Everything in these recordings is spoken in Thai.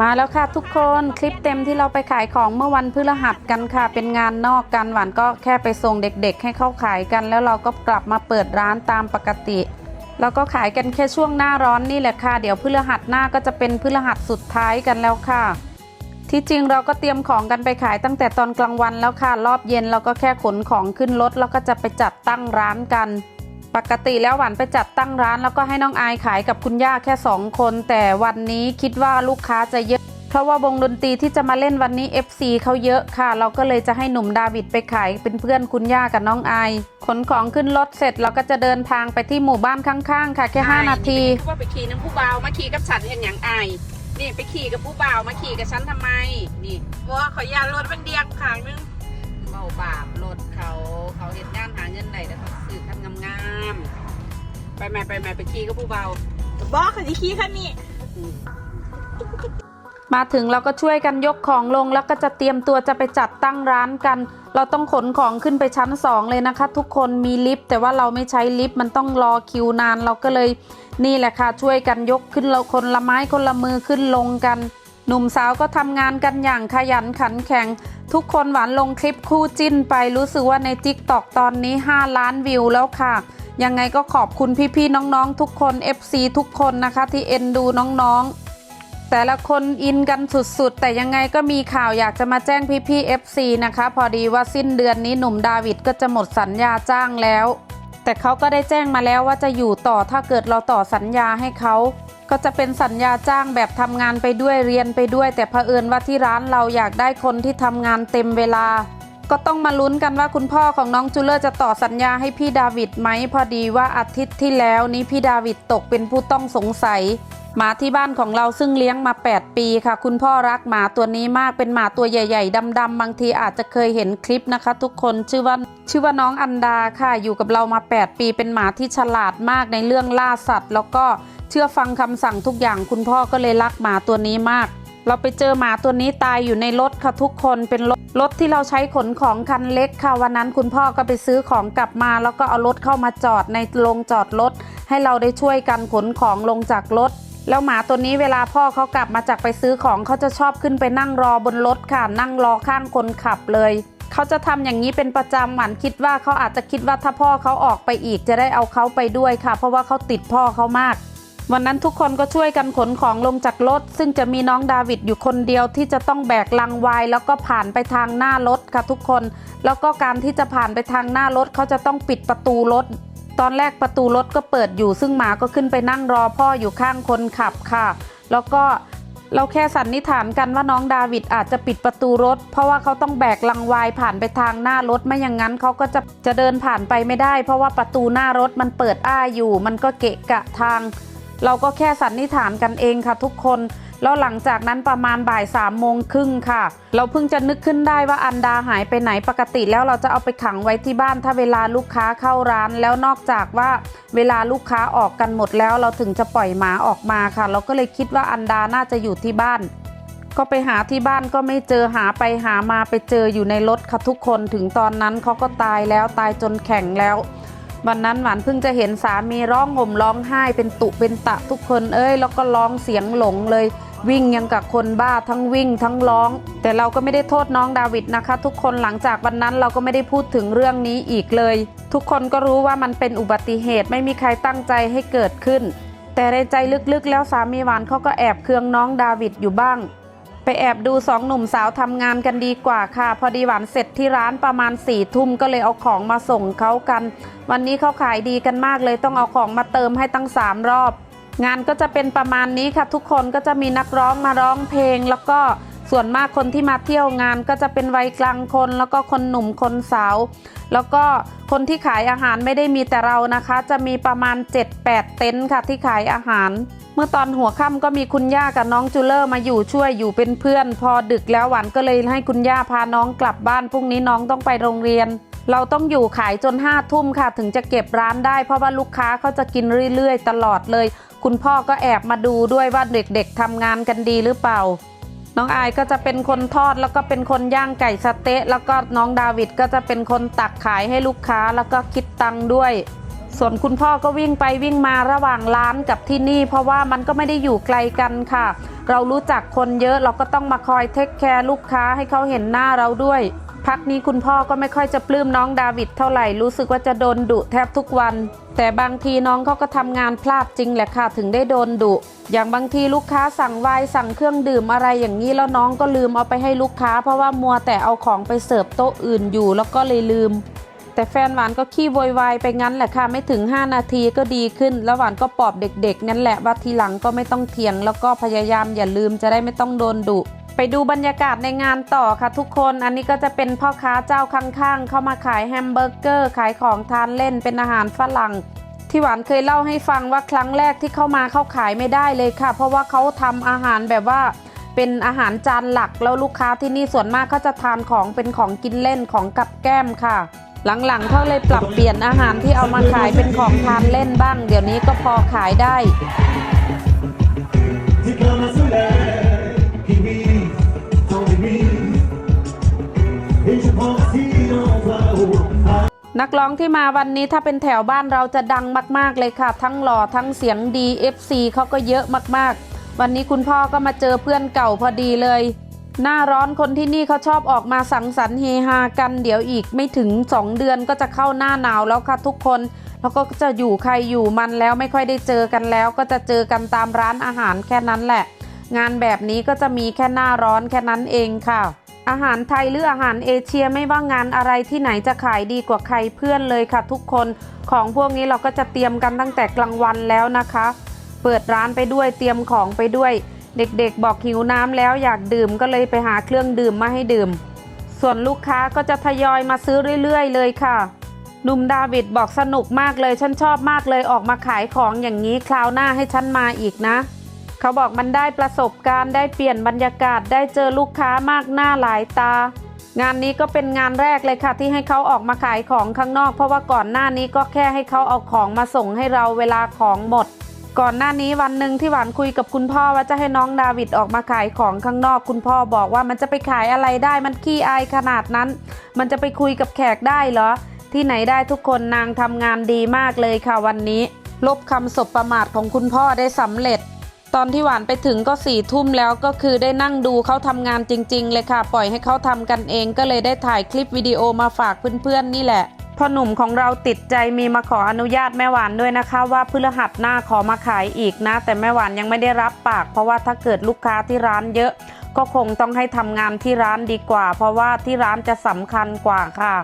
มาแล้วค่ะทุกคนคลิปเต็มที่เราไปขายของเมื่อวันพฤหัสกันค่ะ เป็นงานนอกกันหวานก็แค่ไปส่งเด็กๆ ให้เข้าขายกัน แล้วเราก็กลับมาเปิดร้านตามปกติ แล้วก็ขายกันแค่ช่วงหน้าร้อนนี่แหละค่ะ เดี๋ยวพฤหัสหน้าก็จะเป็นพฤหัสสุดท้ายกันแล้วค่ะ ที่จริงเราก็เตรียมของกันไปขายตั้งแต่ตอนกลางวันแล้วค่ะ รอบเย็นเราก็แค่ขนของขึ้นรถแล้วก็จะไปจัดตั้งร้านกัน ปกติแล้วหวานไปจัดตั้งร้าน แล้วก็ให้น้องอายขายกับคุณย่าแค่สองคน แต่วันนี้คิดว่าลูกค้าจะเยอะ เพราะว่าวงดนตรีที่จะมาเล่นวันนี้ FC เขาเยอะค่ะ เราก็เลยจะให้หนุ่มดาวิดไปขายเป็นเพื่อนคุณย่ากับน้องอายขนของขึ้นรถเสร็จเราก็จะเดินทางไปที่หมู่บ้านข้างๆ ค่ะแค่5นาทีว่าไปขี่น้ำผู้บ่าวมาขี่กับฉันเห็นอย่างอายนี่ไปขี่กับผู้บ่าวมาขี่กับฉันทำไมนี่ว่าขอยารถมันเดียงขางนึง เบาบาปรถเขาเขาเห็นงานหาเงินไหนแล้วเขาซื้อคันงามๆไปแม่ไปแม่ไปขี่กับผู้บ่าวบอกเขาจะขี่คันนี้อืมมาถึงเราก็ช่วยกันยกของลงแล้วก็จะเตรียมตัวจะไปจัดตั้งร้านกัน เราต้องขนของขึ้นไปชั้นสองเลยนะคะ ทุกคนมีลิฟต์แต่ว่าเราไม่ใช้ลิฟต์มันต้องรอคิวนานเราก็เลยนี่แหละค่ะช่วยกันยกขึ้นเราคนละไม้คนละมือขึ้นลงกัน หนุ่มสาวก็ทำงานกันอย่างขยันขันแข็ง ทุกคนหวานลงคลิปคู่จิ้นไปรู้สึกว่าใน t ิ k t o k ตอนนี้ 5 ล้านวิวแล้วค่ะ ยังไงก็ขอบคุณพี่ๆน้องๆ ทุกคน FC ทุกคนนะคะที่เอ็นดูน้องๆแต่ละคนอินกันสุดๆ แต่ยังไงก็มีข่าวอยากจะมาแจ้งพี่ๆ FC นะคะ พอดีว่าสิ้นเดือนนี้หนุ่มดาวิดก็จะหมดสัญญาจ้างแล้ว แต่เขาก็ได้แจ้งมาแล้วว่าจะอยู่ต่อถ้าเกิดเราต่อสัญญาให้เขา ก็จะเป็นสัญญาจ้างแบบทำงานไปด้วยเรียนไปด้วย แต่เผอิญว่าที่ร้านเราอยากได้คนที่ทำงานเต็มเวลา ก็ต้องมาลุ้นกันว่าคุณพ่อของน้องจูเลอร์จะต่อสัญญาให้พี่ดาวิดไหมพอดีว่าอาทิตย์ที่แล้วนี้พี่ดาวิดตกเป็นผู้ต้องสงสัยหมาที่บ้านของเราซึ่งเลี้ยงมา 8 ปีค่ะ คุณพ่อรักหมาตัวนี้มากเป็นหมาตัวใหญ่ๆดำๆบางทีอาจจะเคยเห็นคลิปนะคะ ทุกคนชื่อว่าชื่อว่าน้องอันดาค่ะ อยู่กับเรามา 8 ปีเป็นหมาที่ฉลาดมากในเรื่องล่าสัตว์ แล้วก็ เชื่อฟังคำสั่งทุกอย่างคุณพ่อก็เลยรักหมาตัวนี้มาก เราไปเจอหมาตัวนี้ตายอยู่ในรถค่ะทุกคนเป็นรถรถที่เราใช้ขนของคันเล็กค่ะวันนั้นคุณพ่อก็ไปซื้อของกลับมา แล้วก็เอารถเข้ามาจอดในโรงจอดรถให้เราได้ช่วยกันขนของลงจากรถแล้วหมาตัวนี้เวลาพ่อเขากลับมาจากไปซื้อของเขาจะชอบขึ้นไปนั่งรอบนรถค่ะนั่งรอข้างคนขับเลย เขาจะทำอย่างนี้เป็นประจำหวานคิดว่าเขาอาจจะคิดว่าถ้าพ่อเขาออกไปอีกจะได้เอาเขาไปด้วยค่ะ เพราะว่าเขาติดพ่อเขามาก วันนั้นทุกคนก็ช่วยกันขนของลงจากรถ ซึ่งจะมีน้องดาวิดอยู่คนเดียวที่จะต้องแบกลังไวายแล้วก็ผ่านไปทางหน้ารถค่ะทุกคน แล้วก็การที่จะผ่านไปทางหน้ารถเขาจะต้องปิดประตูรถ ตอนแรกประตูรถก็เปิดอยู่ ซึ่งหมาก็ขึ้นไปนั่งรอพ่ออยู่ข้างคนขับค่ะ แล้วก็เราแค่สันนิษฐานกันว่าน้องดาวิดอาจจะปิดประตูรถ เพราะว่าเขาต้องแบกลังไวายผ่านไปทางหน้ารถไม่อย่างนั้นเขาก็จะจะเดินผ่านไปไม่ได้ เพราะว่าประตูหน้ารถมันเปิดอ้าอยู่ มันก็เกะกะทาง เราก็แค่สันนิษฐานกันเองค่ะทุกคน แล้วหลังจากนั้นประมาณบ่ายสามโมงครึ่งค่ะ เราเพิ่งจะนึกขึ้นได้ว่าอันดาหายไปไหนปกติแล้วเราจะเอาไปขังไว้ที่บ้านถ้าเวลาลูกค้าเข้าร้าน แล้วนอกจากว่าเวลาลูกค้าออกกันหมดแล้วเราถึงจะปล่อยหมาออกมาค่ะ เราก็เลยคิดว่าอันดาน่าจะอยู่ที่บ้านก็ไปหาที่บ้านก็ไม่เจอหาไปหามาไปเจออยู่ในรถค่ะทุกคนถึงตอนนั้นเขาก็ตายแล้วตายจนแข็งแล้ว วันนั้นหวานเพิ่งจะเห็นสามีร้องห่มร้องไห้เป็นตุเป็นตะทุกคนเอ้ยแล้วก็ร้องเสียงหลงเลย วิ่งยังกับคนบ้าทั้งวิ่งทั้งร้อง แต่เราก็ไม่ได้โทษน้องดาวิดนะคะ ทุกคนหลังจากวันนั้นเราก็ไม่ได้พูดถึงเรื่องนี้อีกเลย ทุกคนก็รู้ว่ามันเป็นอุบัติเหตุไม่มีใครตั้งใจให้เกิดขึ้น แต่ในใจลึกๆ แล้วสามีหวานเขาก็แอบเคืองน้องดาวิดอยู่บ้าง แอบดูสองหนุ่มสาวทำงานกันดีกว่าค่ะ พอดีหวานเสร็จที่ร้านประมาณสี่ทุ่มก็เลยเอาของมาส่งเขากัน วันนี้เขาขายดีกันมากเลยต้องเอาของมาเติมให้ตั้งสามรอบ งานก็จะเป็นประมาณนี้ค่ะ ทุกคนก็จะมีนักร้องมาร้องเพลงแล้วก็ ส่วนมากคนที่มาเที่ยวงานก็จะเป็นวัยกลางคน แล้วก็คนหนุ่มคนสาว แล้วก็คนที่ขายอาหารไม่ได้มีแต่เรานะคะ จะมีประมาณ 7-8 เต็นท์ค่ะที่ขายอาหาร เมื่อตอนหัวค่ำก็มีคุณย่ากับน้องจูเลอร์มาอยู่ช่วยอยู่เป็นเพื่อน พอดึกแล้วหวานก็เลยให้คุณย่าพาน้องกลับบ้านพรุ่งนี้น้องต้องไปโรงเรียน เราต้องอยู่ขายจนห้าทุ่มค่ะ ถึงจะเก็บร้านได้ เพราะว่าลูกค้าเขาจะกินเรื่อยๆ ตลอดเลย คุณพ่อก็แอบมาดูด้วยว่าเด็กๆทำงานกันดีหรือเปล่า น้องอายก็จะเป็นคนทอดแล้วก็เป็นคนย่างไก่สเต๊ะ แล้วก็น้องดาวิดก็จะเป็นคนตักขายให้ลูกค้าแล้วก็คิดตังค์ด้วย ส่วนคุณพ่อก็วิ่งไปวิ่งมาระหว่างร้านกับที่นี่ เพราะว่ามันก็ไม่ได้อยู่ไกลกันค่ะ เรารู้จักคนเยอะเราก็ต้องมาคอยเทคแคร์ลูกค้าให้เขาเห็นหน้าเราด้วย พักนี้คุณพ่อก็ไม่ค่อยจะปลื้มน้องดาวิดเท่าไหร่รู้สึกว่าจะโดนดุแทบทุกวัน แต่บางทีน้องเขาก็ทำงานพลาดจริงแหละค่ะถึงได้โดนดุ อย่างบางทีลูกค้าสั่งไวน์สั่งเครื่องดื่มอะไรอย่างนี้แล้วน้องก็ลืมเอาไปให้ลูกค้า เพราะว่ามัวแต่เอาของไปเสิร์ฟโต๊ะอื่นอยู่แล้วก็เลยลืม แต่แฟนหวานก็ขี้โวยวายไปงั้นแหละค่ะไม่ถึง 5 นาทีก็ดีขึ้น แล้วหวานก็ปลอบเด็กๆงั้นแหละว่าทีหลังก็ไม่ต้องเถียง แล้วก็พยายามอย่าลืมจะได้ไม่ต้องโดนดุ ไปดูบรรยากาศในงานต่อค่ะทุกคน อันนี้ก็จะเป็นพ่อค้าเจ้าข้างๆ เข้ามาขายแฮมเบอร์เกอร์ ขายของทานเล่นเป็นอาหารฝรั่ง ที่หวานเคยเล่าให้ฟังว่าครั้งแรกที่เข้ามาเขาขายไม่ได้เลยค่ะ เพราะว่าเขาทำอาหารแบบว่าเป็นอาหารจานหลักแล้วลูกค้าที่นี่ส่วนมากเขาจะทานของเป็นของกินเล่นของกับแก้มค่ะ หลังๆเขาเลยปรับเปลี่ยนอาหารที่เอามาขายเป็นของทานเล่นบ้าง เดี๋ยวนี้ก็พอขายได้ นักร้องที่มาวันนี้ถ้าเป็นแถวบ้านเราจะดังมากๆเลยค่ะ ทั้งหล่อทั้งเสียงดี FC เขาก็เยอะมากๆ วันนี้คุณพ่อก็มาเจอเพื่อนเก่าพอดีเลย หน้าร้อนคนที่นี่เขาชอบออกมาสังสรรค์เฮฮากันเดี๋ยวอีกไม่ถึง 2 เดือนก็จะเข้าหน้าหนาวแล้วค่ะทุกคน แล้วก็จะอยู่ใครอยู่มันแล้วไม่ค่อยได้เจอกันแล้ว ก็จะเจอกันตามร้านอาหารแค่นั้นแหละ งานแบบนี้ก็จะมีแค่หน้าร้อนแค่นั้นเองค่ะ อาหารไทยหรืออาหารเอเชียไม่ว่างานอะไรที่ไหนจะขายดีกว่าใครเพื่อนเลยค่ะ ทุกคนของพวกนี้เราก็จะเตรียมกันตั้งแต่กลางวันแล้วนะคะ เปิดร้านไปด้วยเตรียมของไปด้วย เด็กๆบอกหิวน้ำแล้วอยากดื่มก็เลยไปหาเครื่องดื่มมาให้ดื่ม ส่วนลูกค้าก็จะทยอยมาซื้อเรื่อยๆ เลยค่ะหนุ่มดาวิดบอกสนุกมากเลยฉันชอบมากเลยออกมาขายของอย่างนี้คราวหน้าให้ฉันมาอีกนะ เขาบอกมันได้ประสบการณ์ได้เปลี่ยนบรรยากาศได้เจอลูกค้ามากหน้าหลายตา งานนี้ก็เป็นงานแรกเลยค่ะ ที่ให้เขาออกมาขายของข้างนอก เพราะว่าก่อนหน้านี้ก็แค่ให้เขาเอาของมาส่งให้เราเวลาของหมด ก่อนหน้านี้วันหนึ่งที่หวานคุยกับคุณพ่อว่าจะให้น้องดาวิดออกมาขายของข้างนอก คุณพ่อบอกว่ามันจะไปขายอะไรได้มันขี้อายขนาดนั้น มันจะไปคุยกับแขกได้เหรอ ที่ไหนได้ทุกคนนางทำงานดีมากเลยค่ะวันนี้ ลบคำสบประมาทของคุณพ่อได้สำเร็จ ตอนที่หวานไปถึงก็สี่ทุ่มแล้วก็คือได้นั่งดูเขาทำงานจริง ๆ เลยค่ะ ปล่อยให้เขาทำกันเองก็เลยได้ถ่ายคลิปวิดีโอมาฝากเพื่อนๆนี่แหละพ่อหนุ่มของเราติดใจมีมาขออนุญาตแม่หวานด้วยนะคะ ว่าพฤหัสหน้าขอมาขายอีกนะ แต่แม่หวานยังไม่ได้รับปาก เพราะว่าถ้าเกิดลูกค้าที่ร้านเยอะ ก็คงต้องให้ทำงานที่ร้านดีกว่า เพราะว่าที่ร้านจะสำคัญกว่าค่ะ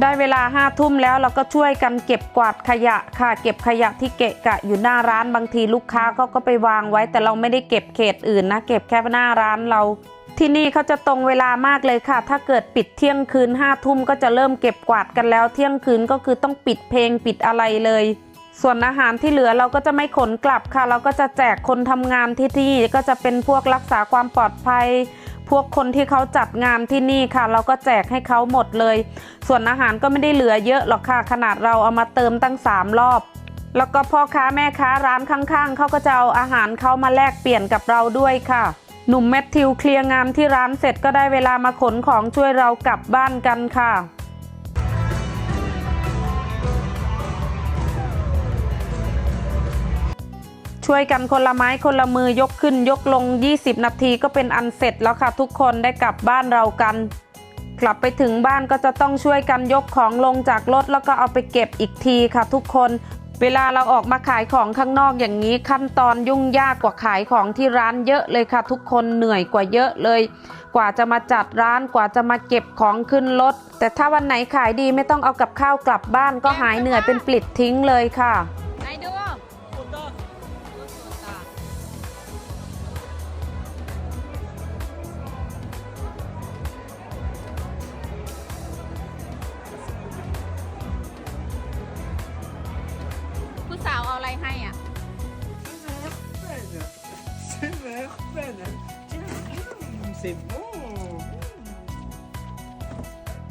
ได้เวลาห้าทุ่มแล้วเราก็ช่วยกันเก็บกวาดขยะค่ะ เก็บขยะที่เกะกะอยู่หน้าร้านบางทีลูกค้าเขาก็ไปวางไว้ แต่เราไม่ได้เก็บเขตอื่นนะ เก็บแค่หน้าร้านเรา ที่นี่เขาจะตรงเวลามากเลยค่ะ ถ้าเกิดปิดเที่ยงคืนห้าทุ่มก็จะเริ่มเก็บกวาดกันแล้ว เที่ยงคืนก็คือต้องปิดเพลงปิดอะไรเลย ส่วนอาหารที่เหลือเราก็จะไม่ขนกลับค่ะ เราก็จะแจกคนทำงานที่นี่ก็จะเป็นพวกรักษาความปลอดภัย พวกคนที่เขาจัดงานที่นี่ค่ะ เราก็แจกให้เขาหมดเลย ส่วนอาหารก็ไม่ได้เหลือเยอะหรอกค่ะ ขนาดเราเอามาเติมตั้งสามรอบ แล้วก็พ่อค้าแม่ค้าร้านข้างๆ เขาก็จะเอาอาหารเขามาแลกเปลี่ยนกับเราด้วยค่ะหนุ่มแมทธิวเคลียร์งานที่ร้านเสร็จก็ได้เวลามาขนของช่วยเรากลับบ้านกันค่ะ ช่วยกันคนละไม้คนละมือยกขึ้นยกลง 20 นาทีก็เป็นอันเสร็จแล้วค่ะ ทุกคนได้กลับบ้านเรากัน กลับไปถึงบ้านก็จะต้องช่วยกันยกของลงจากรถแล้วก็เอาไปเก็บอีกทีค่ะ ทุกคนเวลาเราออกมาขายของข้างนอกอย่างนี้ขั้นตอนยุ่งยากกว่าขายของที่ร้านเยอะเลยค่ะ ทุกคนเหนื่อยกว่าเยอะเลย กว่าจะมาจัดร้านกว่าจะมาเก็บของขึ้นรถแต่ถ้าวันไหนขายดีไม่ต้องเอากับข้าวกลับบ้านก็หายเหนื่อยเป็นปลิดทิ้งเลยค่ะ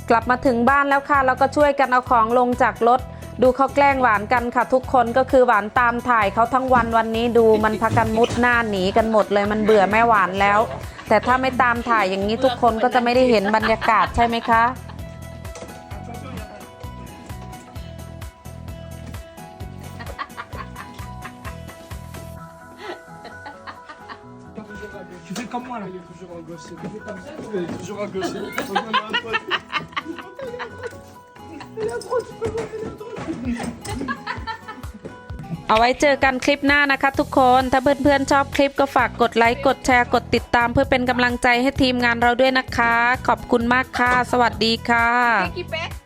กลับมาถึงบ้านแล้วค่ะแล้วก็ช่วยกันเอาของลงจากรถ ดูเขาแกล้งหวานกันค่ะ ทุกคนก็คือหวานตามถ่ายเขาทั้งวันวันนี้ดูมันพากันมุดหน้าหนีกันหมดเลยมันเบื่อแม่หวานแล้ว แต่ถ้าไม่ตามถ่ายอย่างนี้ทุกคนก็จะไม่ได้เห็นบรรยากาศใช่ไหมคะ est toujours en gauche. Il est comme ça, il est toujours en gauche. Regarde, à droite. Il est à droite, tu peux voir, il est à droite. เอาไว้เจอกันคลิปหน้านะคะทุกคน ถ้าเพื่อนๆชอบคลิปก็ฝากกดไลค์ กดแชร์ กดติดตามเพื่อเป็นกำลังใจให้ทีมงานเราด้วยนะคะ ขอบคุณมากค่ะ สวัสดีค่ะกี่เป๊ะ